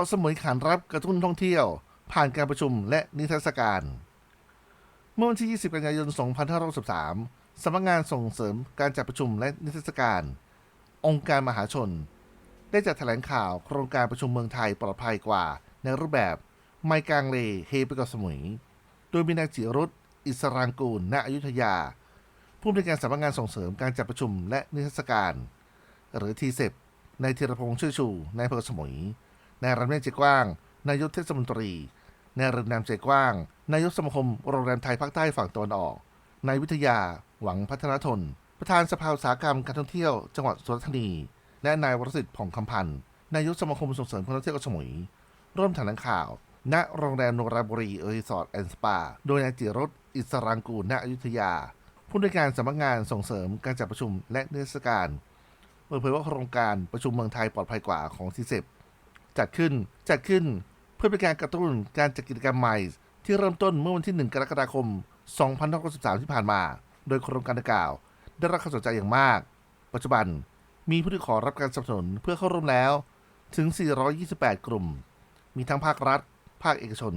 าะสมุยขานรับกระตุ้นท่องเที่ยว ผ่านการประชุมและนิทรรศการ เมื่อวันที่ 20 กันยายน 2563สำนักงานส่งเสริมการจัดประชุมและนิทรรศการ องค์การมหาชน ได้จัดแถลงข่าวโครงการประชุมเมืองไทยปลอดภัยกว่า ในรูปแบบไมกลางเลเฮไปกาะสมุย โดยมีนายจิรุตอิสรางกูล ณ อยุธยา ผู้อำนวยการสำนักงานส่งเสริมการจัดประชุมและนิทรรศการ หรือทีเซปนายธีรพงษ์ชื่อชูนายอำเภอสมุย นายรันเมฆใจกว้าง นายกเทศมนตรี นายเรือนนามใจกว้าง นายกสมาคมโรงแรมไทยภาคใต้ฝั่งตะวันออก นายวิทยา หวังพัฒนาทน ประธานสภาอุตสาหกรรมการท่องเที่ยวจังหวัดสุราษฎร์ธานี และนายวรสิทธิ์ผ่องคำพันธ์ นายกสมาคมส่งเสริมการท่องเที่ยวเกาะสมุย ร่วมแถลงข่าว ณ โรงแรมโนราบุรีรีสอร์ทแอนด์สปา โดยนายจิรสอิสรางกูล ณ อยุธยา ผู้ในวยการสำนักงานส่งเสริมการจัดประชุมและนิทรรศการเปิดเผยว่าโครงการประชุมเมืองไทยปลอดภัยกว่าของทีเซป จัดขึ้นจัดขึ้นเพื่อเป็นการกระตุ้นการจัดกิจกรรมใหม่ ที่เริ่มต้นเมื่อวันที่ 1 กรกฎาคม 2563 ที่ผ่านมา โดยโครงการดังกล่าว ได้รับความสนใจอย่างมาก ปัจจุบันมีผู้ที่ขอรับการสนับสนุนเพื่อเข้าร่วมแล้วถึง 428 กลุ่ม มีทั้งภาครัฐ ภาคเอกชน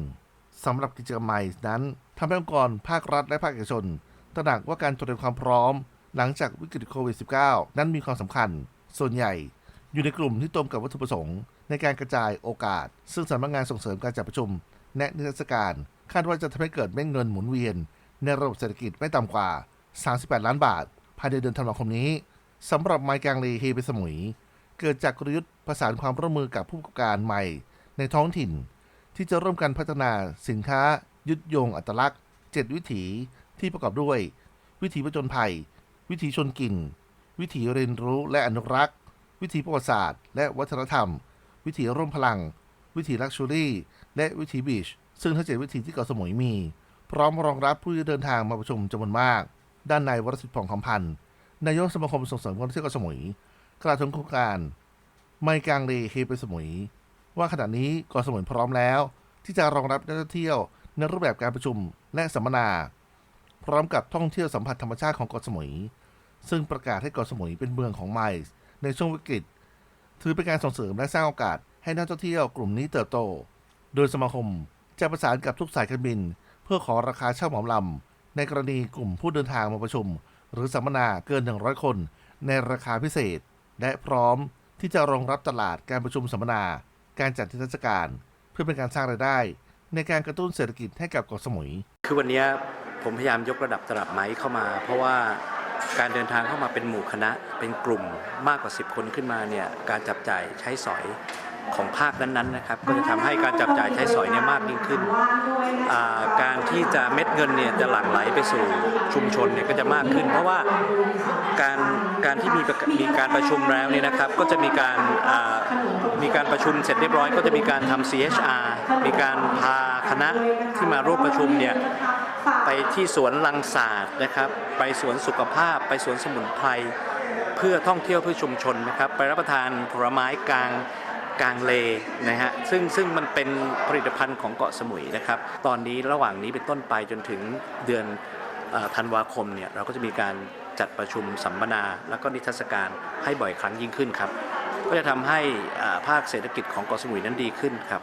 สำหรับกิจกรรมใหม่นั้นทำให้องค์กรภาครัฐและภาคเอกชน ตระหนักว่าการเตรียมความพร้อม หลังจากวิกฤตโควิด -19 นั้นมีความสำคัญ ส่วนใหญ่อยู่ในกลุ่มที่ตรงกับวัตถุประสงค์ ในการกระจายโอกาส ซึ่งสำนักงานส่งเสริมการจัดประชุม และนิทรรศการ คาดว่าจะทำให้เกิดเม็ดเงินหมุนเวียน ในระบบเศรษฐกิจไม่ต่ำกว่า 38 ล้านบาท ภายในเดือนธันวาคมนี้สำหรับไมค์กางเลเฮไปสมุย เกิดจากกลยุทธ์ประสานความร่วมมือกับผู้ประกอบการใหม่ ในท้องถิ่น ที่จะร่วมกันพัฒนาสินค้า ยึดโยงอัตลักษณ์ 7 วิถีที่ประกอบด้วย วิถีประจนภัย วิถีชนกลิ่นวิถีเรียนรู้และอนุรักษ์ วิถีประวัติศาสตร์ และวัฒนธรรม วิถีร่วมพลัง วิถีลักชัวรี่ และวิถีบีช ซึ่งทั้งเจ็ดวิถีที่เกาะสมุยมี พร้อมรองรับผู้ที่เดินทางมาประชุมจำนวนมาก ด้านนายวรสิทธิ์ผ่องคำพันธ์นายกสมาคมส่งเสริมการท่องเที่ยวเกาะสมุย กล่าวถึงโครงการ ไม่กลางเลเฮไปสมุย ว่าขณะนี้เกาะสมุยพร้อมแล้ว ที่จะรองรับนักท่องเที่ยวในรูปแบบการประชุมและสัมมนา พร้อมกับท่องเที่ยวสัมผัสธรรมชาติของเกาะสมุย ซึ่งประกาศให้เกาะสมุยเป็นเมืองของไมซ์ในช่วงวิกฤต ถือเป็นการส่งเสริมและสร้างโอกาสให้นักท่องเที่ยวกลุ่มนี้เติบโต โดยสมาคมจะประสานกับทุกสายการบิน เพื่อขอราคาเช่าเหมาลำในกรณีกลุ่มผู้เดินทางมาประชุม หรือสัมมนาเกิน 100 คน ในราคาพิเศษ และพร้อมที่จะรองรับตลาดการประชุมสัมมนา การจัดนิทรรศการเพื่อเป็นการสร้างรายได้ ในการกระตุ้นเศรษฐกิจให้กับเกาะสมุย คือวันนี้ผมพยายามยกระดับตลับไม้เข้ามา เพราะว่า การเดินทางเข้ามาเป็นหมู่คณะเป็นกลุ่มมากกว่า 10 คนขึ้นมาเนี่ยการจับจ่ายใช้สอย ของภาคนั้นๆนะครับก็จะทำให้การจับจ่ายใช้สอยเนี่ยมากยิ่งขึ้น การที่จะเม็ดเงินเนี่ยจะหลั่งไหลไปสู่ชุมชนเนี่ยก็จะมากขึ้น เพราะว่าการการที่มีมีการประชุมแล้วเนี่ยนะครับก็จะมีการมีการประชุมเสร็จเรียบร้อยก็จะมีการทำ CHR มีการพาคณะที่มาร่วมประชุมเนี่ยไปที่สวนลังศาสตร์นะครับไปสวนสุขภาพ ไปสวนสมุนไพรเพื่อท่องเที่ยวเพื่อชุมชนนะครับไปรับประทานผลไม้กลาง กางเลนะฮะซึ่งซึ่งมันเป็นผลิตภัณฑ์ของเกาะสมุยนะครับ ตอนนี้ระหว่างนี้เป็นต้นไปจนถึงเดือนธันวาคมเนี่ยเราก็จะมีการจัดประชุมสัมมนา แล้วก็นิทรรศการให้บ่อยครั้งยิ่งขึ้นครับ ก็จะทำให้ภาคเศรษฐกิจของเกาะสมุยนั้นดีขึ้นครับ